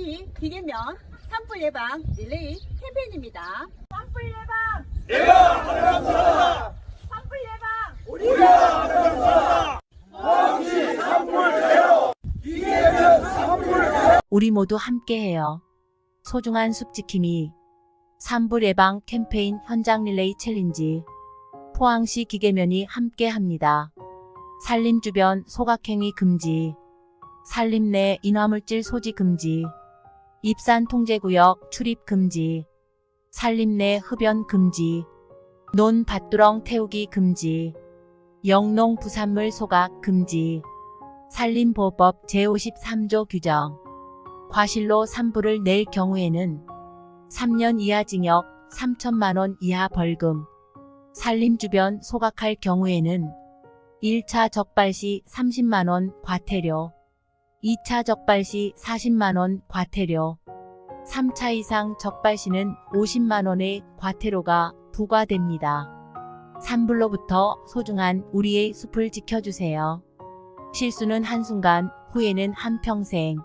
포항시 비계면 산불 예방 릴레이 캠페인입니다. 산불 예방! 산불 예방! 우리 모두 함께해요. 소중한 숲 지킴이 산불 예방 캠페인 현장 릴레이 챌린지 포항시 기계면이 함께합니다. 산림 주변 소각행위 금지 산림 내 인화물질 소지 금지 입산 통제구역 출입 금지 산림 내 흡연 금지 논 밭두렁 태우기 금지 영농 부산물 소각 금지 산림보호법 제53조 규정. 과실로 산불을 낼 경우에는 3년 이하 징역 3천만 원 이하 벌금. 산림 주변 소각할 경우에는 1차 적발 시 30만 원 과태료 2차 적발 시 40만 원 과태료 3차 이상 적발 시는 50만 원의 과태료가 부과됩니다. 산불로부터 소중한 우리의 숲을 지켜주세요. 실수는 한순간, 후회는 한평생.